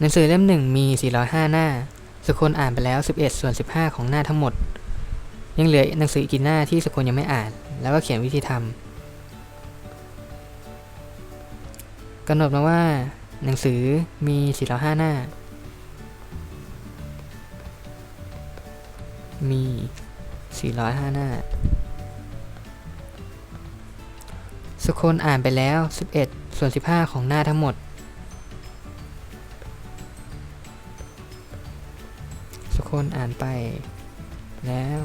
หนังสือเล่มหนึ่งมี 405 หน้า สุคนอ่านไปแล้ว 11 ส่วน 15 ของหน้าทั้งหมด ยังเหลือหนังสืออีกกี่หน้าที่สุคนยังไม่อ่าน แล้วก็เขียนวิธีทำกำหนดมาว่า หนังสือมี 405 หน้า มี 405 หน้า สุคนอ่านไปแล้ว 11 ส่วน 15 ของหน้าทั้งหมด คนอ่านไป แล้ว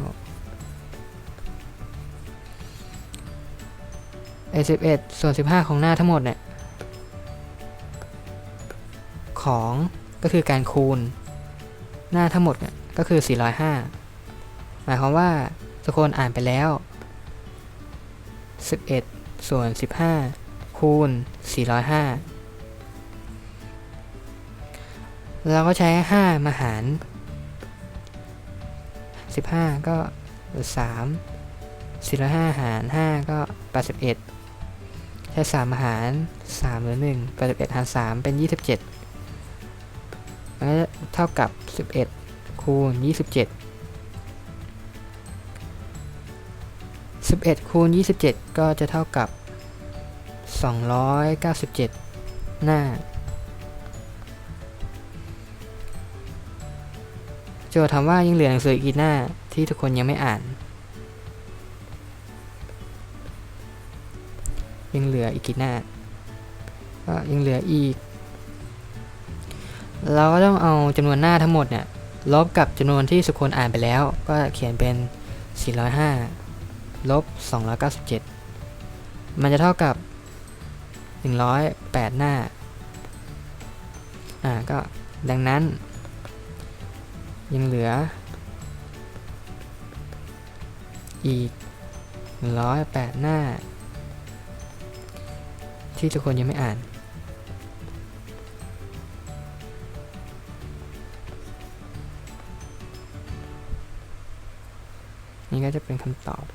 ไอ้11ส่วน15ของหน้าทั้งหมดเนี่ย ของก็คือการคูณ หน้าทั้งหมดเนี่ยก็คือ 405 หมายความว่าสุคนอ่านไปแล้ว 11 ส่วน 15 คูณ 405 เราก็ใช้ 5 มาหาร 15 ก็ 3 405หาร 5 ก็ 81 ใช้3มหาร 3หลือ 1 81 หาร 3 เป็น 27แล้วเท่ากับ 11 คูณ 27 11 คูณ 27 ก็จะเท่ากับ 297 หน้า โจทย์ถามว่ายังเหลือหนังสืออีกกี่หน้าที่ทุกคนยังไม่อ่าน ยังเหลืออีกกี่หน้าก็ยังเหลืออีก เราก็ต้องเอาจำนวนหน้าทั้งหมดเนี่ยลบกับจำนวนที่สุคนอ่านไปแล้ว ก็เขียนเป็น 405 ลบ 297 มันจะเท่ากับ 108 หน้า อ่า ก็ดังนั้น ยังเหลือ อีก108หน้า ที่ทุกคนยังไม่อ่านนี่ก็จะเป็นคำตอบ